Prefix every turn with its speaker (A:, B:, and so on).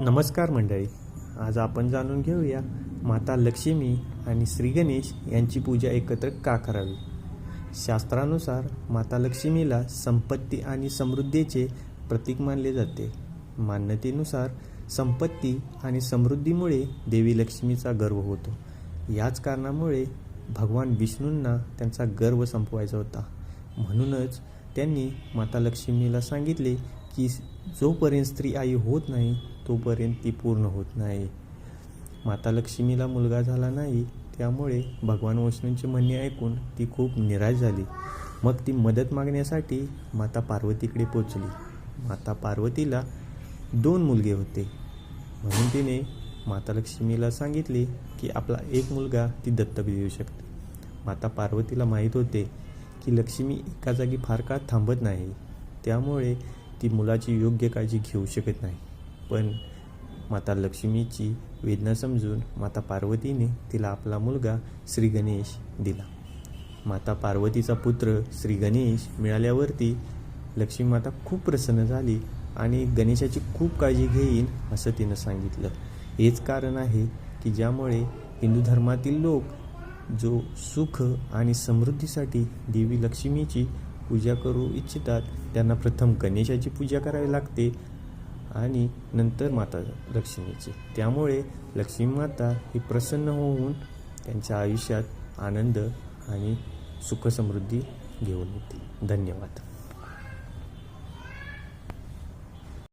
A: नमस्कार मंडळी. आज आपण जाणून घेऊया माता लक्ष्मी आणि श्री गणेश यांची पूजा एकत्र का करावी? शास्त्रानुसार माता लक्ष्मीला संपत्ती आणि समृद्धीचे प्रतीक मानले जाते. मान्यतेनुसार संपत्ती आणि समृद्धीमुळे देवी लक्ष्मीचा गर्व होतो. याच कारणामुळे भगवान विष्णूंना त्यांचा गर्व संपवायचा होता. म्हणूनच त्यांनी माता लक्ष्मीला सांगितले की जोपर्यंत स्त्री आई होत नाही तोपर्यंत ती पूर्ण होत नाही. माता लक्ष्मीला मुलगा झाला नाही त्यामुळे भगवान विष्णूंचे म्हणणे ऐकून ती खूप निराश झाली. मग ती मदत मागण्यासाठी माता पार्वतीकडे पोचली. माता पार्वतीला दोन मुलगे होते. म्हणून तिने माता लक्ष्मीला सांगितले की आपला एक मुलगा ती दत्तक देऊ शकते. माता पार्वतीला माहीत होते की लक्ष्मी एका जागी फार काळ थांबत नाही. त्यामुळे ती मुलाची योग्य काळजी घेऊ शकत नाही. पण माता लक्ष्मीची वेदना समजून माता पार्वतीने तिला आपला मुलगा श्री गणेश दिला. माता पार्वतीचा पुत्र श्री गणेश मिळाल्यावरती लक्ष्मी माता खूप प्रसन्न झाली आणि गणेशाची खूप काळजी घेईन असं तिनं सांगितलं. हेच कारण आहे की ज्यामुळे हिंदू धर्मातील लोक जो सुख आणि समृद्धीसाठी देवी लक्ष्मीची पूजा करू इच्छितात त्यांना प्रथम गणेशाची पूजा करावी लागते आणि नंतर माता लक्ष्मीची. त्यामुळे लक्ष्मी माता ही प्रसन्न होऊन त्यांच्या आयुष्यात आनंद आणि सुखसमृद्धी घेऊन येते. धन्यवाद.